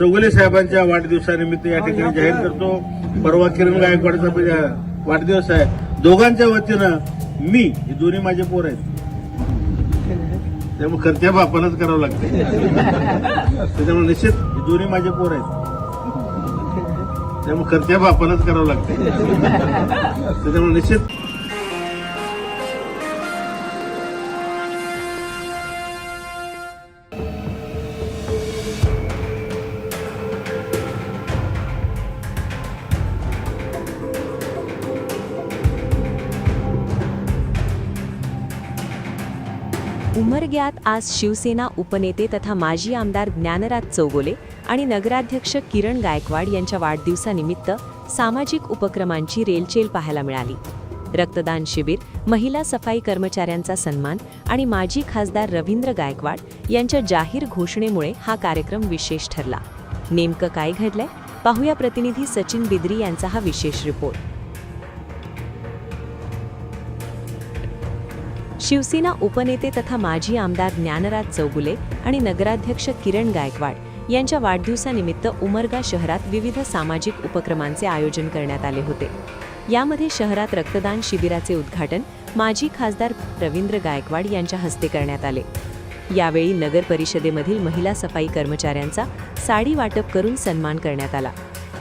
चौगुले साहेबांच्या वाढदिवसानिमित्त या ठिकाणी जाहीर करतो. परवा किरण गायकवाडचा वाढदिवस आहे. दोघांच्या वतीनं मी हे दोन्ही माझे पोर आहेत. त्यामुळे खर्च्या बापालाच करावं लागते. त्याच्यामुळे निश्चित हे दोन्ही माझे पोर आहेत. त्यामुळे खर्च्या बापालाच करावं लागते. त्याच्यामुळे निश्चित उमरग्यात आज शिवसेना उपनेते तथा माजी आमदार ज्ञानराज चौगोले आणि नगराध्यक्ष किरण गायकवाड यांच्या वाढदिवसानिमित्त सामाजिक उपक्रमांची रेलचेल पाहायला मिळाली. रक्तदान शिबिर महिला सफाई कर्मचाऱ्यांचा सन्मान आणि माजी खासदार रवींद्र गायकवाड यांच्या जाहीर घोषणेमुळे हा कार्यक्रम विशेष ठरला. नेमकं काय घडलंय? पाहूया प्रतिनिधी सचिन बिद्री यांचा हा विशेष रिपोर्ट. शिवसेना उपनेते तथा माजी आमदार ज्ञानराज चौगुले आणि नगराध्यक्ष किरण गायकवाड यांच्या वाढदिवसानिमित्त उमरगा शहरात विविध सामाजिक उपक्रमांचे आयोजन करण्यात आले होते. यामध्ये शहरात रक्तदान शिबिराचे उद्घाटन माजी खासदार रवींद्र गायकवाड यांच्या हस्ते करण्यात आले. यावेळी नगर परिषदेमधील महिला सफाई कर्मचाऱ्यांचा साडी वाटप करून सन्मान करण्यात आला.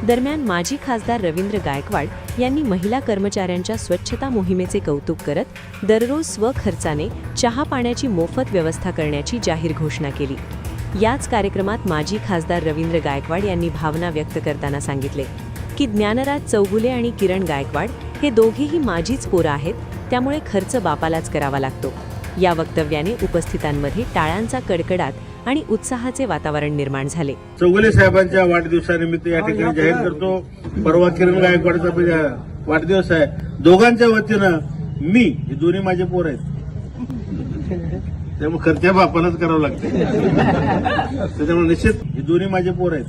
दरम्यान माजी खासदार रवींद्र गायकवाड यांनी महिला कर्मचाऱ्यांच्या स्वच्छता मोहिमेचे कौतुक करत दररोज स्वखर्चाने चहा पाण्याची मोफत व्यवस्था करण्याची जाहीर घोषणा केली. याच कार्यक्रमात माजी खासदार रवींद्र गायकवाड यांनी भावना व्यक्त करताना सांगितले की ज्ञानराज चौगुले आणि किरण गायकवाड हे दोघेही माझीच पोरं आहेत त्यामुळे खर्च बापालाच करावा लागतो. या वक्तव्याने उपस्थितांमध्ये टाळ्यांचा कडकडाट आणि उत्साहाचे वातावरण निर्माण झाले. चौगुले साहेबांच्या वाढदिवसानिमित्त या ठिकाणी जाहीर करतो. परवा किरण गायकवाडचा वाढदिवस आहे. दोघांच्या वतीनं मी हे दोन्ही माझे पोर आहेत. त्यामुळे खर्च्या बापालाच करावं लागते. त्याच्यामुळे निश्चित हे दोन्ही माझे पोर आहेत.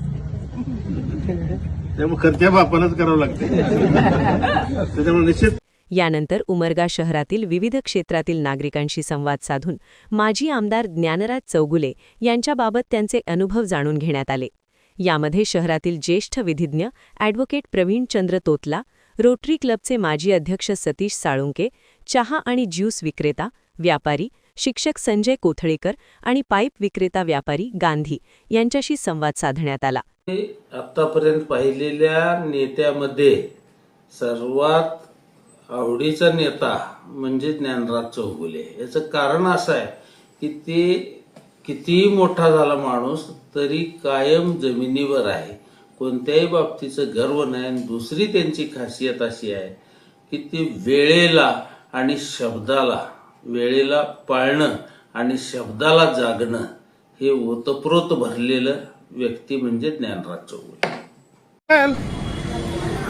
त्यामुळे खर्च्या बापालाच करावं लागते. त्याच्यामुळे निश्चित यानंतर उमरगा शहरातील विविध क्षेत्रातील नागरिकांशी संवाद साधून माजी आमदार ज्ञानराज चौगुले यांच्याबाबत त्यांचे अनुभव जाणून घेण्यात आले. यामध्ये शहरातील ज्येष्ठ विधिज्ञ ॲडव्होकेट प्रवीण चंद्र तोतला रोटरी क्लबचे माजी अध्यक्ष सतीश साळुंके चहा आणि ज्यूस विक्रेता व्यापारी शिक्षक संजय कोथळेकर आणि पाईप विक्रेता व्यापारी गांधी यांच्याशी संवाद साधण्यात आला. आतापर्यंत पाहिलेल्या नेत्यामध्ये सर्वात आवडीचा नेता म्हणजे ज्ञानराज चौगुले. याचं कारण असं आहे की ते कितीही मोठा झाला माणूस तरी कायम जमिनीवर आहे. कोणत्याही बाबतीचं गर्व नाही. आणि दुसरी त्यांची खासियत अशी आहे की ते वेळेला आणि शब्दाला वेळेला पाळणं आणि शब्दाला जागणं हे ओतप्रोत भरलेलं व्यक्ती म्हणजे ज्ञानराज चौगुले.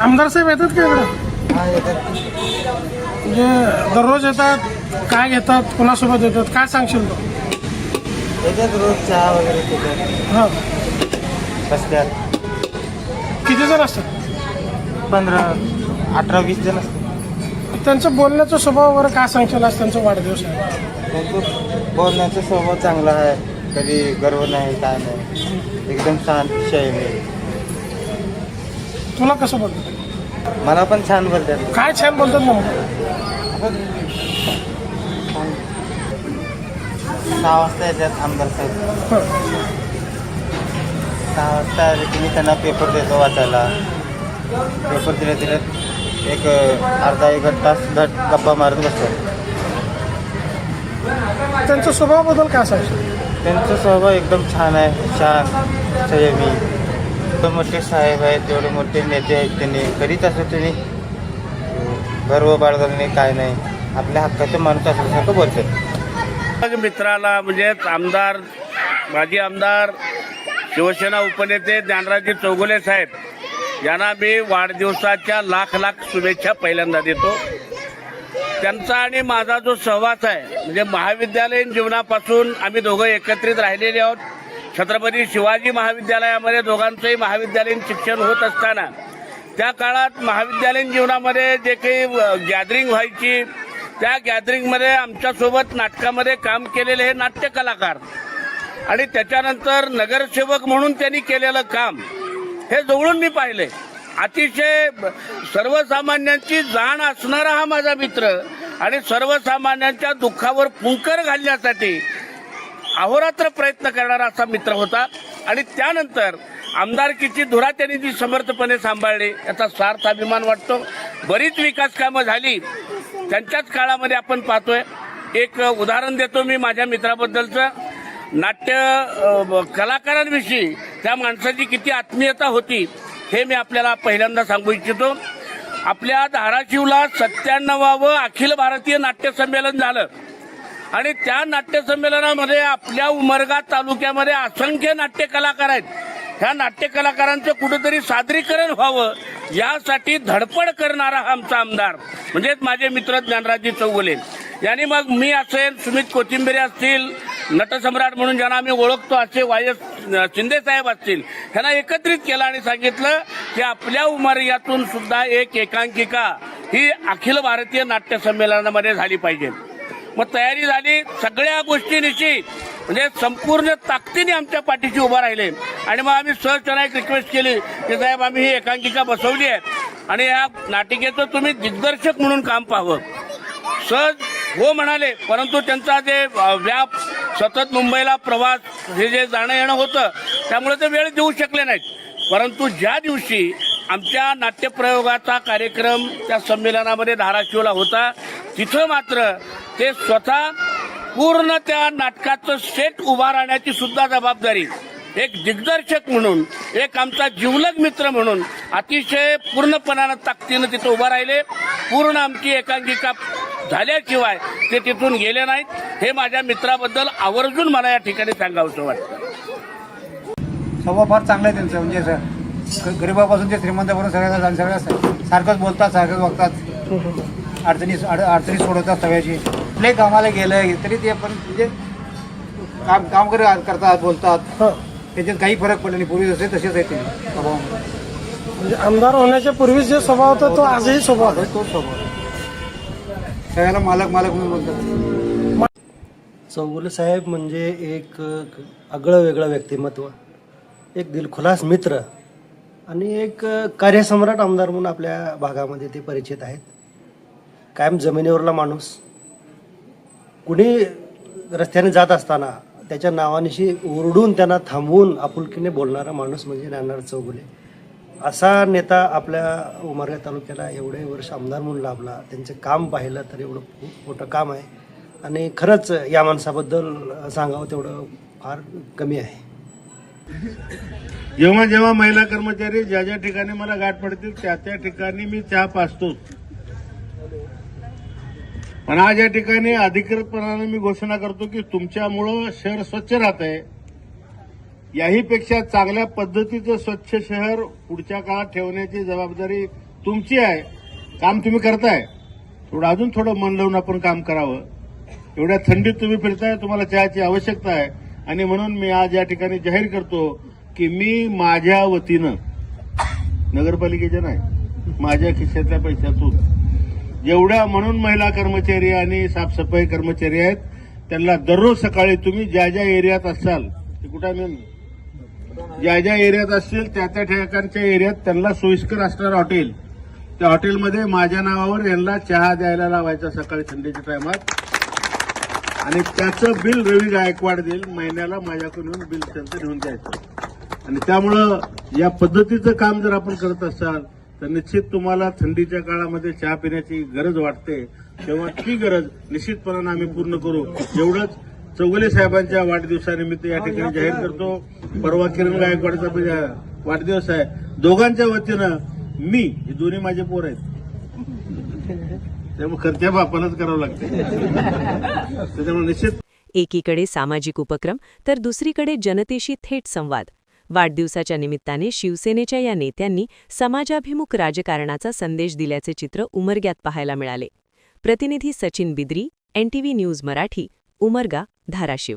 आमदार साहेब येतात का इकडं? म्हणजे दररोज येतात काय घेतात कोणासोबत येतात काय सांगशील? तू त्याच्यात रोज चहा वगैरे पितात. हां. किती जण असतात? पंधरा अठरा वीस जण असतात. त्यांचं बोलण्याचा स्वभाव वगैरे काय सांगशील आज त्यांचा वाढदिवस? आहे त्यांचं बोलण्याचा स्वभाव चांगला आहे. कधी गर्व नाही काय नाही. एकदम शांत शैली. आहे. तुला कसं बोलतात मला पण छान बोलतात. काय छान बोलतात ना सहा वाजता येतात आमदार साहेब सहा वाजता आले की मी त्यांना पेपर देतो वाचायला. पेपर दिले दिले. एक अर्धा एक तास धट गप्पा मारत बसतो. त्यांच्या स्वभावाबद्दल काय सांगशील त्यांचा स्वभाव एकदम छान आहे शांत संयमी एवढे मोठे साहेब आहेत तेवढे मोठे नेते आहेत त्यांनी करीत असं त्यांनी. गर्व बाळगणे काय नाही. आपल्या हक्काचे माणूस असल्यासारखं बोलतात. माझ्या मित्राला म्हणजे आमदार माजी आमदार शिवसेना उपनेते ज्ञानराजी चौगुले साहेब यांना मी वाढदिवसाच्या लाख लाख शुभेच्छा पहिल्यांदा देतो. त्यांचा आणि माझा जो सहवास आहे म्हणजे महाविद्यालयीन जीवनापासून आम्ही दोघं एकत्रित राहिलेले आहोत. छत्रपती शिवाजी महाविद्यालयामध्ये दोघांचंही महाविद्यालयीन शिक्षण होत असताना त्या काळात महाविद्यालयीन जीवनामध्ये जे काही गॅदरिंग व्हायची त्या गॅदरिंगमध्ये आमच्यासोबत नाटकामध्ये काम केलेले हे नाट्य कलाकार आणि त्याच्यानंतर नगरसेवक म्हणून त्यांनी केलेलं काम हे जवळून मी पाहिले. अतिशय सर्वसामान्यांची जाण असणारा हा माझा मित्र आणि सर्वसामान्यांच्या दुःखावर फुंकर घालण्यासाठी अहोरात्र प्रयत्न करणारा असा मित्र होता. आणि त्यानंतर आमदारकीची धुरा त्यांनी जी समर्थपणे सांभाळली याचा सार्थ अभिमान वाटतो. बरीच विकास कामं झाली. त्यांच्याच काळामध्ये आपण पाहतोय. एक उदाहरण देतो मी माझ्या मित्राबद्दलचं. नाट्य कलाकारांविषयी त्या माणसाची किती आत्मीयता होती हे मी आपल्याला पहिल्यांदा सांगू इच्छितो. आपल्या धाराशिवला सत्त्याण्णवावं अखिल भारतीय नाट्य संमेलन झालं. आणि त्या नाट्यसंमेलनामध्ये आपल्या उमरगा तालुक्यामध्ये असंख्य नाट्य कलाकार आहेत. ह्या नाट्य कलाकारांचं कुठेतरी सादरीकरण व्हावं यासाठी धडपड करणारा हा आमचा आमदार म्हणजेच माझे मित्र ज्ञानराजी चौगुले. यांनी मग मी असेल सुमित कोथिंबिरे असतील नटसम्राट म्हणून ज्यांना आम्ही ओळखतो असे वाय एस शिंदे साहेब असतील ह्यांना एकत्रित केलं आणि सांगितलं की आपल्या उमर्यातून सुद्धा एक एकांकिका ही अखिल भारतीय नाट्य संमेलनामध्ये झाली पाहिजे. मग तयारी झाली. सगळ्या गोष्टी निश्चित. म्हणजे संपूर्ण ताकदीने आमच्या पाठीशी उभा राहिले. आणि मग आम्ही सहज त्यांना एक रिक्वेस्ट केली की साहेब आम्ही ही एकांकिका बसवली आहे. आणि या नाटिकेचं तुम्ही दिग्दर्शक म्हणून काम पाहावं. सहज हो म्हणाले. परंतु त्यांचा जे व्याप सतत मुंबईला प्रवास हे जे जाणं येणं होतं त्यामुळे ते वेळ देऊ शकले नाहीत. परंतु ज्या दिवशी आमच्या नाट्यप्रयोगाचा कार्यक्रम त्या संमेलनामध्ये धाराशिवला होता तिथं मात्र ते स्वतः पूर्ण त्या नाटकाचं सेट उभा राहण्याची सुद्धा जबाबदारी. एक दिग्दर्शक म्हणून एक आमचा जिवलग मित्र म्हणून अतिशय पूर्णपणानं ताकदीनं तिथं उभा राहिले. पूर्ण आमची एकांकिका झाल्याशिवाय ते तिथून गेले नाहीत. हे माझ्या मित्राबद्दल आवर्जून मला या ठिकाणी सांगावंसं वाटतं. स्वभाव फार चांगला आहे त्यांचा म्हणजे गरिबापासून ते श्रीमंतापर्यंत सगळ्या सगळ्या सारखंच बोलतात सारखंच वागतात अडचणी अड- अडचणी सोडवतात सगळ्याची. कुठल्याही कामाला गेलं तरी ते पण म्हणजे काम काम कर- करतात बोलतात. हं. त्याच्यात काही फरक पडला नाही. पूर्वी जसे तसेच आहे ते स्वभाव म्हणजे आमदार होण्याच्या पूर्वी जे स्वभाव होता तो आजही स्वभाव आहे. तोच स्वभाव सगळ्याला मालक मालक म्हणून बोलतात. चौगुले साहेब म्हणजे एक आगळं वेगळं व्यक्तिमत्व एक दिलखुलास मित्र आणि एक कार्यसम्राट आमदार म्हणून आपल्या भागामध्ये ते परिचित आहेत. कायम जमिनीवरला माणूस. कुणी रस्त्याने जात असताना त्याच्या नावानिशी ओरडून त्यांना थांबवून आपुलकीने बोलणारा माणूस म्हणजे नानार चौगुले. असा नेता आपल्या उमरगा तालुक्याला एवढे वर्ष आमदार म्हणून लाभला त्यांचं काम पाहिलं तर एवढं खूप मोठं काम आहे. आणि खरंच या माणसाबद्दल सांगावं तेवढं फार कमी आहे. जेव्हा जेव्हा महिला कर्मचारी ज्या ज्या ठिकाणी मला गाठ पडतील त्या त्या ठिकाणी मी चहा पाचतोच पण आज या ठिकाणी अधिकृतपणाने मी घोषणा करतो की तुमच्यामुळं शहर स्वच्छ राहत आहे याही पेक्षा चांगल्या पद्धतीचं स्वच्छ शहर पुढच्या काळात ठेवण्याची जबाबदारी तुमची आहे. काम तुम्ही करताय. थोडं अजून थोडं मन लावून आपण काम करावं. एवढ्या थंडीत तुम्ही फिरताय तुम्हाला चहाची आवश्यकता आहे. आणि म्हणून मी आज या ठिकाणी जाहीर करतो की मी माझ्या वतीनं नगरपालिकेच्या नाही माझ्या खिशातल्या पैशातून जेवढ्या म्हणून महिला कर्मचारी आणि साफसफाई कर्मचारी आहेत. त्यांना दररोज सकाळी तुम्ही ज्या ज्या एरियात असाल ते कुठं मी ज्या ज्या एरियात असतील त्या त्या ठिकाणच्या एरियात त्यांना सोयीस्कर असणारं हॉटेल. त्या हॉटेलमध्ये माझ्या नावावर यांना चहा द्यायला लावायचा सकाळी थंडीच्या टायमात. आणि त्याचं बिल रवी गायकवाड देईल महिन्याला माझ्याकडून येऊन बिल त्यांचं घेऊन द्यायचं आणि त्यामुळं या पद्धतीचं काम जर आपण करत असाल तर निश्चित तुम्हाला थंडीच्या काळामध्ये चहा पिण्याची गरज वाटते तेव्हा ती गरज निश्चितपणानं आम्ही पूर्ण करू. एवढंच चौगुले साहेबांच्या वाढदिवसानिमित्त या ठिकाणी जाहीर करतो. परवा किरण गायकवाडचा वाढदिवस आहे. दोघांच्या वतीनं मी हे दोन्ही माझे पोर आहेत. त्यामुळे खर्च्या बापालाच करावं लागते. त्याच्यामुळे निश्चित एकीकडे सामाजिक उपक्रम तर दुसरीकडे जनतेशी थेट संवाद. वाढदिवसाच्या निमित्ताने शिवसेनेच्या या नेत्यांनी समाजाभिमुख राजकारणाचा संदेश दिल्याचे चित्र उमरग्यात पाहायला मिळाले. प्रतिनिधी सचिन बिद्री एनटीव्ही न्यूज मराठी उमरगा धाराशिव.